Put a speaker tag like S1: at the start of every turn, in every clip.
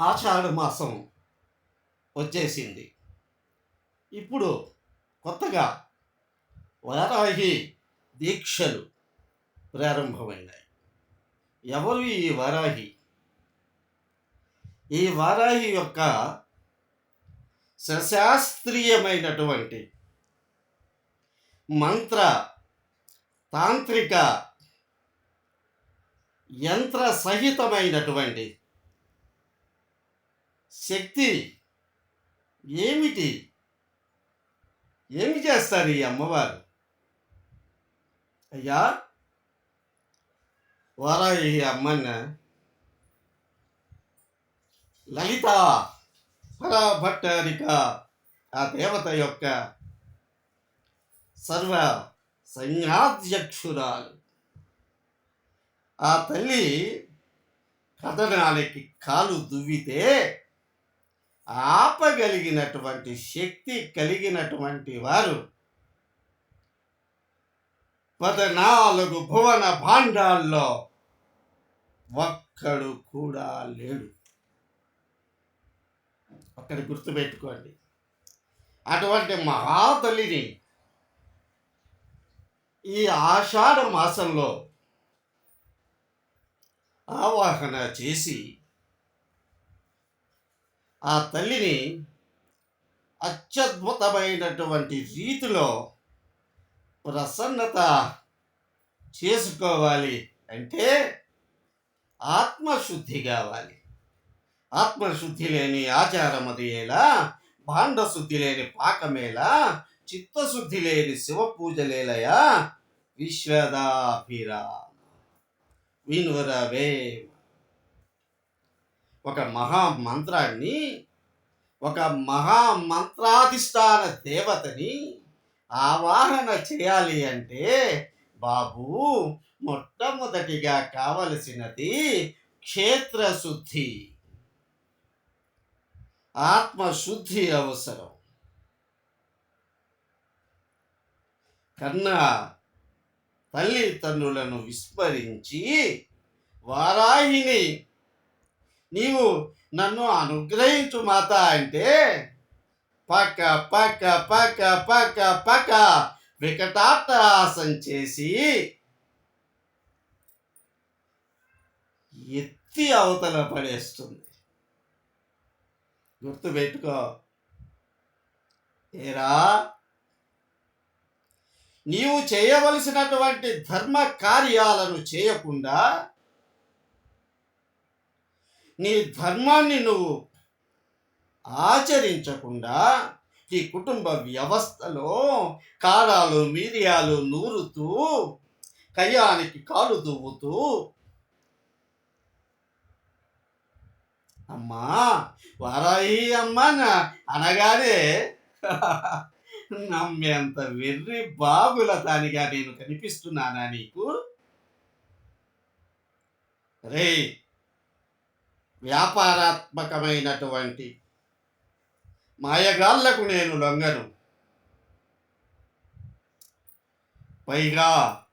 S1: ఆషాఢ మాసం వచ్చేసింది. ఇప్పుడు కొత్తగా వారాహి దీక్షలు ప్రారంభమైనాయి. ఎవరు ఈ వారాహి ఈ వారాహి యొక్క సశాస్త్రీయమైనటువంటి మంత్ర తాంత్రిక యంత్ర సహితమైనటువంటి శక్తి ఏమిటి? ఏమి చేస్తారు ఈ అమ్మవారు? అయ్యా వారాహి అమ్మన్న. లలిత పరాభట్టారిక ఆ దేవత యొక్క సర్వ సంఘాధ్యక్షురాలు ఆ తల్లి కథనాలకి కాలు దువ్వితే ఆపగలిగినటువంటి శక్తి కలిగినటువంటి వారు పద్నాలుగు భువన భాండాల్లో ఒక్కడు కూడా లేడు. ఒక్కడి గుర్తుపెట్టుకోండి. అటువంటి మహాతల్లిని ఈ ఆషాఢ మాసంలో ఆవాహన చేసి ఆ తల్లిని అత్యద్భుతమైనటువంటి రీతిలో ప్రసన్నత చేసుకోవాలి అంటే ఆత్మశుద్ధి కావాలి. ఆత్మశుద్ధి లేని ఆచారం అది ఎలా? భాండశుద్ధి లేని పాకమేలా చిత్తశుద్ధి లేని శివ పూజలేలయా విశ్వదాభిరా వినురవే ఒక మహా మంత్రాన్ని ఒక మహా మంత్రాధిష్టాన దేవతని ఆవాహన చేయాలి అంటే బాబు మొట్టమొదటిగా కావలసినది క్షేత్రశుద్ధి. ఆత్మశుద్ధి అవసరం. కన్నా తల్లిదండ్రులను విస్మరించి వారాహిని నీవు నన్ను అనుగ్రహించు మాత అంటే పక్క పక్క పక్క పక్క పక్క వికటాట్టహాసం చేసి ఎత్తి అవతల పడేస్తుంది. గుర్తుపెట్టుకో. ఏరా? నీవు చేయవలసినటువంటి ధర్మ కార్యాలను చేయకుండా నీ ధర్మాన్ని నువ్వు ఆచరించకుండా ఈ కుటుంబ వ్యవస్థలో కారాలు మీరియాలు నూరుతూ కయ్యానికి కాలు దువ్వుతూ. అమ్మా వారాయి అమ్మ నా- అనగానే నమ్మేంత వెర్రి బాగుల దానిగా నేను కనిపిస్తున్నానా నీకు? రే వ్యాపారాత్మకమైనటువంటి మాయగాళ్ళకు నేను లొంగను. పైగా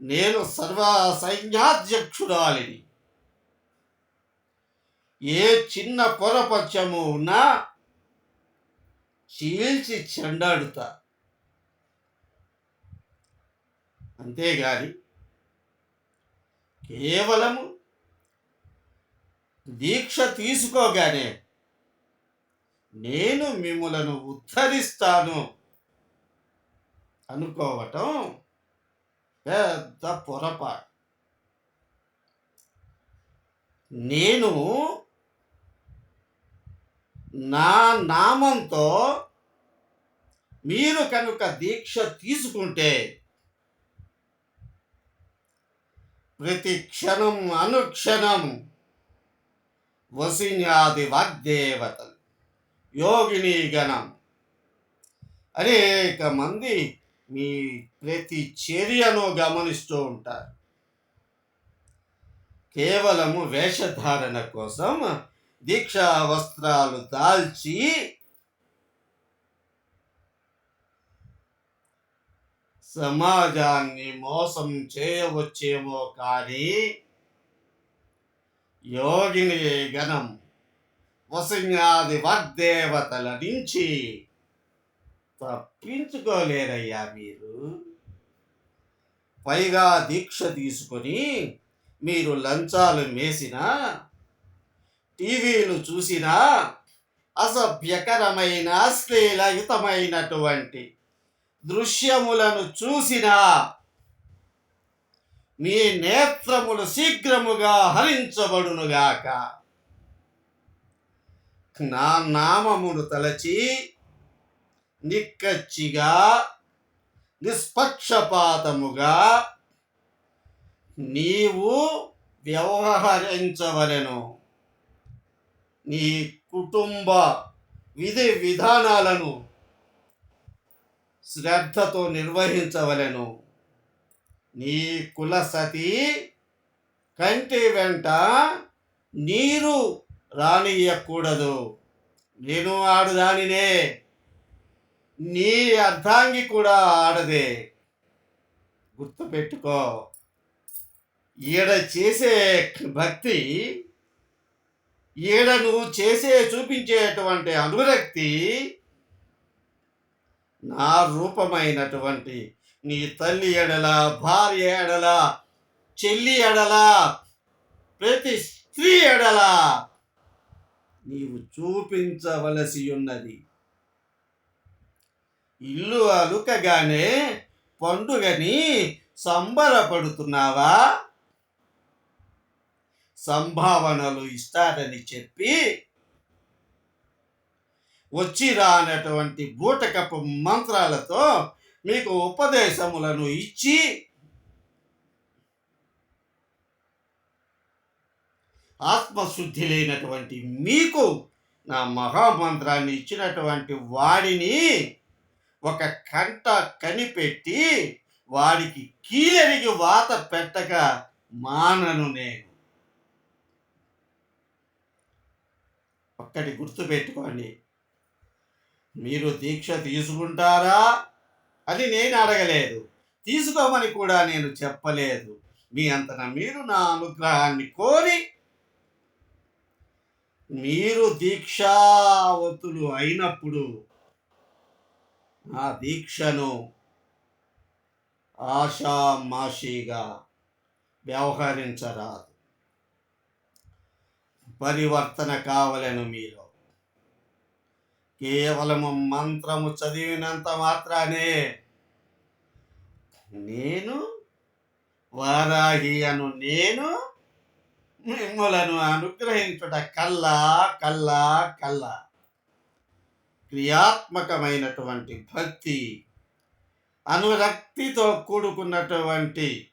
S1: నేను సర్వ సైన్యాధ్యక్షురాలిని. ఏ చిన్న పొరపక్షము ఉన్నా చీల్చి చెండాడుతా. అంతేగాని కేవలము దీక్ష తీసుకోగానే నేను మిమ్మలను ఉద్ధరిస్తాను అనుకోవటం పెద్ద పొరపాటు. నేను నా నామంతో మీరు కనుక దీక్ష తీసుకుంటే ప్రతి క్షణం అనుక్షణం వసిన్యాది వాగ్దేవతలు యోగిని గణం. అనేక మంది మీ ప్రతి చర్యను గమనిస్తూ ఉంటారు. కేవలము వేషధారణ కోసం దీక్షా వస్త్రాలు దాల్చి సమాజాన్ని మోసం చేయవచ్చేమో కానీ యోగిని గణం వసింహాది వాగ్దేవతల నుంచి తప్పించుకోలేరయ్యా మీరు. పైగా దీక్ష తీసుకొని మీరు లంచాలు మేసినా టీవీలు చూసినా అసభ్యకరమైన అశ్లీలయుతమైనటువంటి దృశ్యములను చూసినా నీ నేత్రములు శీఘ్రముగా హరించబడునుగాక. నా నామమును తలచి నిక్కచ్చిగా నిష్పక్షపాతముగా నీవు వ్యవహరించవలెను. నీ కుటుంబ విధి విధానాలను శ్రద్ధతో నిర్వహించవలెను. నీ కులసతి కంటి వెంట నీరు రానియకూడదు నేను ఆడుదానినే. నీ అర్ధాంగి కూడా ఆడదే. గుర్తుపెట్టుకో. ఈడ చేసే భక్తి ఈడ నువ్వు చేసే చూపించేటువంటి అనురక్తి నా రూపమైనటువంటి నీ తల్లి ఎడల భార్య ఎడల చెల్లి ఎడల ప్రతి స్త్రీ ఎడల నీవు చూపించవలసి ఉన్నది. ఇల్లు అలుకగానే పండుగని సంబరపడుతున్నావా? సంభావనలు ఇస్తారని చెప్పి వచ్చి రానటువంటి బూటకపు మంత్రాలతో మీకు ఉపదేశములను ఇచ్చి ఆత్మశుద్ధి లేనటువంటి మీకు నా మహామంత్రాన్ని ఇచ్చినటువంటి వాడిని ఒక కంట కనిపెట్టి వాడికి కీలరిగి వాత పెట్టక మానను నేను. ఒక్కటి గుర్తుపెట్టుకోండి. మీరు దీక్ష తీసుకుంటారా? అని నేను అడగలేదు. తీసుకోమని కూడా నేను చెప్పలేదు. మీ అంతన మీరు నా అనుగ్రహాన్ని కోరి మీరు దీక్షావతులు అయినప్పుడు ఆ దీక్షను ఆషామాషిగా వ్యవహరించరాదు. పరివర్తన కావలను మీలో. కేవలము మంత్రము చదివినంత మాత్రానే నేను వారాహి అను నేను మిమ్మలను అనుగ్రహించుట కల్లా కల్లా కల్లా. క్రియాత్మకమైనటువంటి భక్తి అనురక్తితో కూడుకున్నటువంటి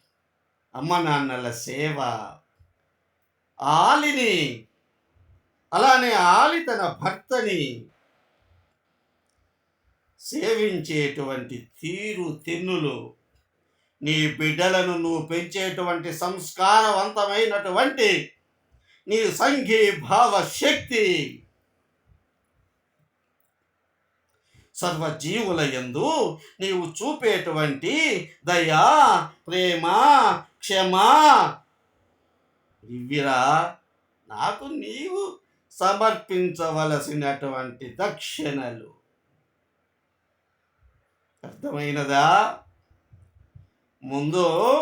S1: అమ్మ నాన్నల సేవ. ఆలిని అలానే ఆలి తన భర్తని సేవించేటువంటి తీరు తెన్నులు నీ బిడ్డలను నువ్వు పెంచేటువంటి సంస్కారవంతమైనటువంటి నీ సంఘీభావ శక్తి సర్వజీవుల యందు నీవు చూపేటువంటి దయా ప్రేమ క్షమ. ఇవిరా నాకు నీవు సమర్పించవలసినటువంటి దక్షిణలు. అర్థమైనదా? ముందు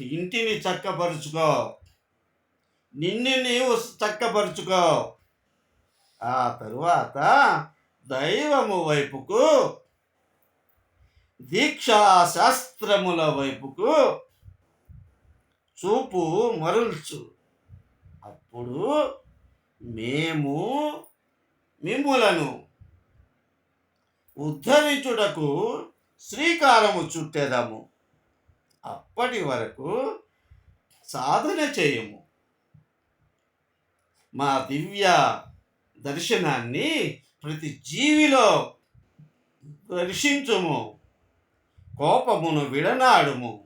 S1: ఇంటిని చక్కపరుచుకో. నిన్ను నీవు చక్కపరుచుకో. ఆ తరువాత దైవము వైపుకు దీక్షా శాస్త్రముల వైపుకు చూపు మరల్చు. అప్పుడు మేము మిమ్ములను ఉద్ధరించుటకు శ్రీకారము చుట్టేదాము. అప్పటి వరకు సాధన చేయము. మా దివ్య దర్శనాన్ని ప్రతి జీవిలో దర్శించుము. కోపమును విడనాడుము.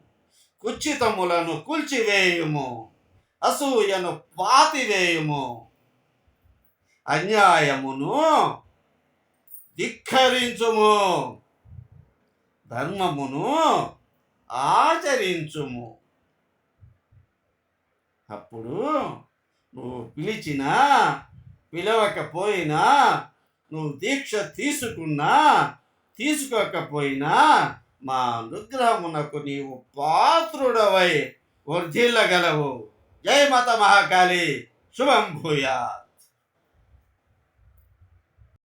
S1: కుచితములను కూల్చివేయుము. అసూయను పాతివేయుము. అన్యాయమును ధిక్కరించుము. ధర్మమును ఆచరించుము. అప్పుడు నువ్వు పిలిచినా పిలవకపోయినా నువ్వు దీక్ష తీసుకున్నా తీసుకోకపోయినా మా అనుగ్రహమునకు నీవు పాత్రుడవై వర్ధిల్లగలవు. జై మాత మహాకాళి. శుభం భూయా